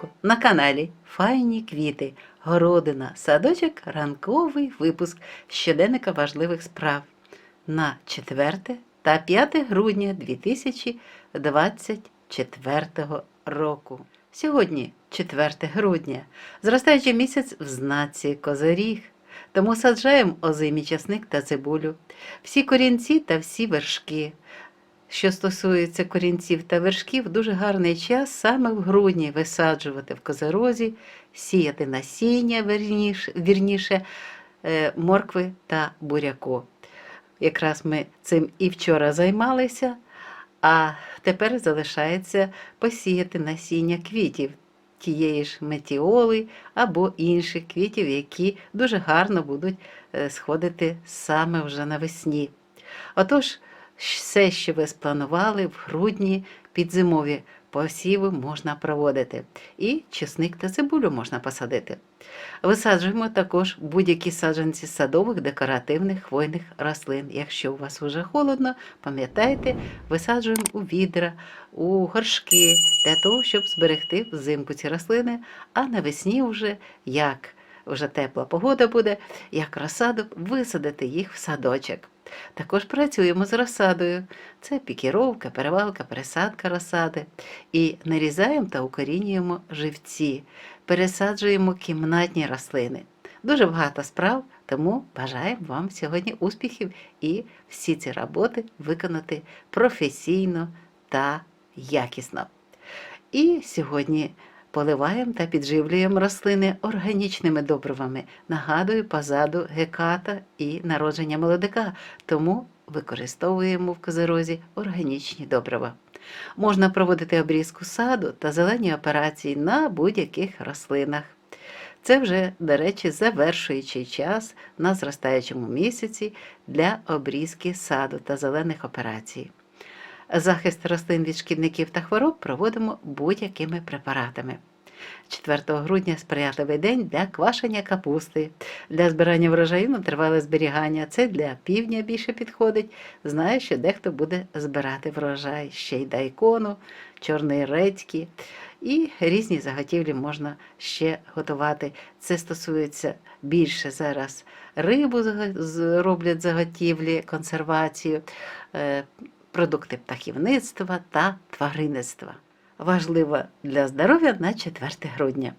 ранку на каналі Файні квіти, городина, садочок, ранковий випуск щоденника важливих справ на 4 та 5 грудня 2024 року. Сьогодні 4 грудня, зростаючий місяць в знаці Козиріг. Тому саджаємо озимі часник та цибулю, всі корінці та всі вершки. Що стосується корінців та вершків, дуже гарний час саме в грудні висаджувати в козерозі, сіяти насіння, вірніше, вірніше моркви та буряку. Якраз ми цим і вчора займалися, а тепер залишається посіяти насіння квітів, тієї ж метіоли або інших квітів, які дуже гарно будуть е, сходити саме вже навесні. Отож, все, що ви спланували в грудні підзимові посіви можна проводити. І чесник та цибулю можна посадити. Висаджуємо також будь-які саджанці садових декоративних хвойних рослин. Якщо у вас вже холодно, пам'ятайте, висаджуємо у відра, у горшки для того, щоб зберегти взимку ці рослини, а навесні вже як вже тепла погода буде, як розсаду, висадити їх в садочок. Також працюємо з розсадою. Це пікіровка, перевалка, пересадка розсади. І нарізаємо та укорінюємо живці, пересаджуємо кімнатні рослини. Дуже багато справ, тому бажаємо вам сьогодні успіхів і всі ці роботи виконати професійно та якісно. І сьогодні поливаємо та підживлюємо рослини органічними добривами. Нагадую, позаду геката і народження молодика, тому використовуємо в козерозі органічні добрива. Можна проводити обрізку саду та зелені операції на будь-яких рослинах. Це вже, до речі, завершуючий час на зростаючому місяці для обрізки саду та зелених операцій. Захист рослин від шкідників та хвороб проводимо будь-якими препаратами. 4 грудня сприятливий день для квашення капусти, для збирання врожаю на тривале зберігання. Це для півдня більше підходить. Знаю, що дехто буде збирати врожай, ще й дайкону, чорної редьки. І різні заготівлі можна ще готувати. Це стосується більше зараз рибу роблять заготівлі, консервацію, е, продукти птахівництва та тваринництва. Важливо для здоров'я на 4 грудня.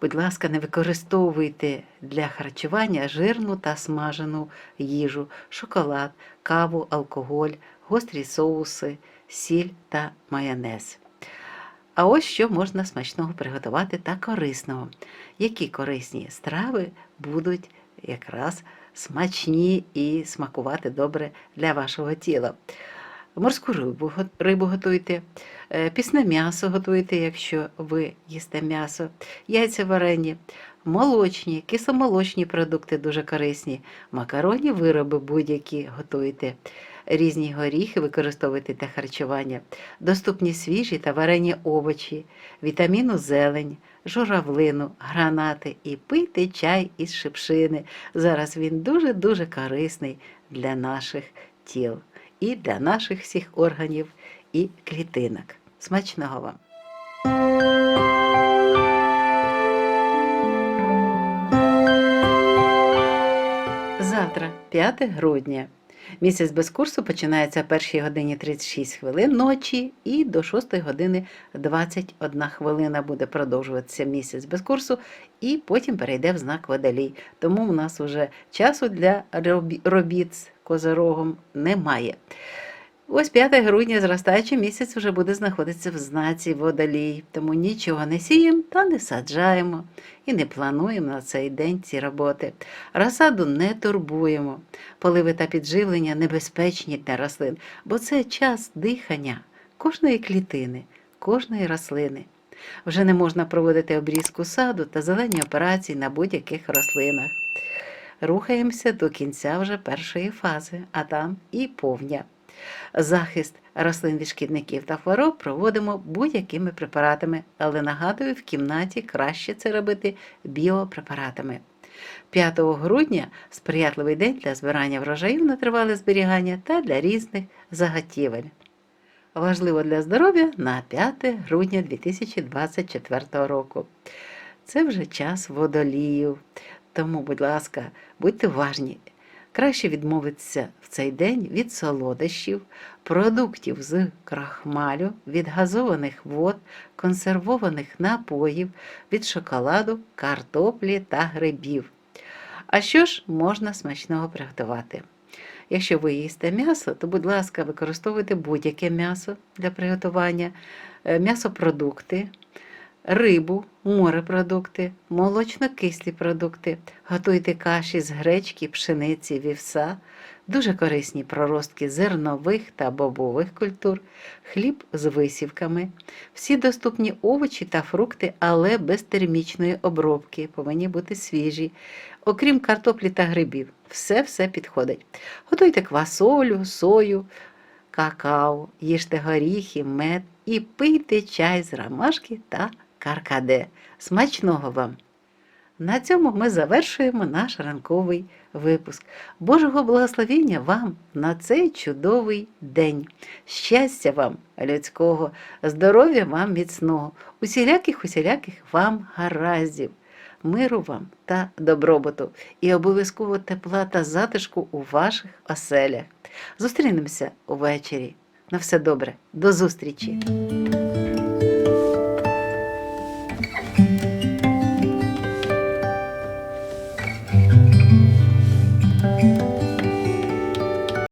Будь ласка, не використовуйте для харчування жирну та смажену їжу, шоколад, каву, алкоголь, гострі соуси, сіль та майонез. А ось що можна смачного приготувати та корисного. Які корисні страви будуть якраз смачні і смакувати добре для вашого тіла. Морську рибу, рибу готуйте, е, пісне м'ясо готуйте, якщо ви їсте м'ясо, яйця варені, молочні, кисломолочні продукти дуже корисні, макаронні вироби будь-які готуйте, різні горіхи використовуйте для харчування, доступні свіжі та варені овочі, вітаміну зелень, журавлину, гранати і пийте чай із шипшини. Зараз він дуже-дуже корисний для наших тіл і для наших всіх органів і клітинок. Смачного вам! Завтра, 5 грудня. Місяць без курсу починається о 1 годині 36 хвилин ночі і до 6 години 21 хвилина буде продовжуватися місяць без курсу, і потім перейде в знак водолій. Тому у нас вже часу для робіт з козорогом немає. Ось 5 грудня зростаючий місяць вже буде знаходитися в знаці водолій, тому нічого не сіємо та не саджаємо і не плануємо на цей день ці роботи. Розсаду не турбуємо. Поливи та підживлення небезпечні для рослин, бо це час дихання кожної клітини, кожної рослини. Вже не можна проводити обрізку саду та зелені операції на будь-яких рослинах. Рухаємося до кінця вже першої фази, а там і повня. Захист рослин від шкідників та хвороб проводимо будь-якими препаратами, але нагадую, в кімнаті краще це робити біопрепаратами. 5 грудня сприятливий день для збирання врожаїв на тривале зберігання та для різних заготівель. важливо для здоров'я на 5 грудня 2024 року. Це вже час водолію. Тому, будь ласка, будьте уважні. Краще відмовитися в цей день від солодощів, продуктів з крахмалю, від газованих вод, консервованих напоїв, від шоколаду, картоплі та грибів. А що ж можна смачного приготувати? Якщо ви їсте м'ясо, то, будь ласка, використовуйте будь-яке м'ясо для приготування, Е, м'ясопродукти, рибу, морепродукти, молочно-кислі продукти. Готуйте каші з гречки, пшениці, вівса, дуже корисні проростки зернових та бобових культур, хліб з висівками, всі доступні овочі та фрукти, але без термічної обробки, повинні бути свіжі. Окрім картоплі та грибів, все-все підходить. Готуйте квасолю, сою, какао, їжте горіхи, мед і пийте чай з ромашки та каркаде. Смачного вам! На цьому ми завершуємо наш ранковий випуск. Божого благословення вам на цей чудовий день. Щастя вам людського, здоров'я вам міцного, усіляких усіляких вам гараздів, миру вам та добробуту і обов'язково тепла та затишку у ваших оселях. Зустрінемося увечері. На все добре, до зустрічі!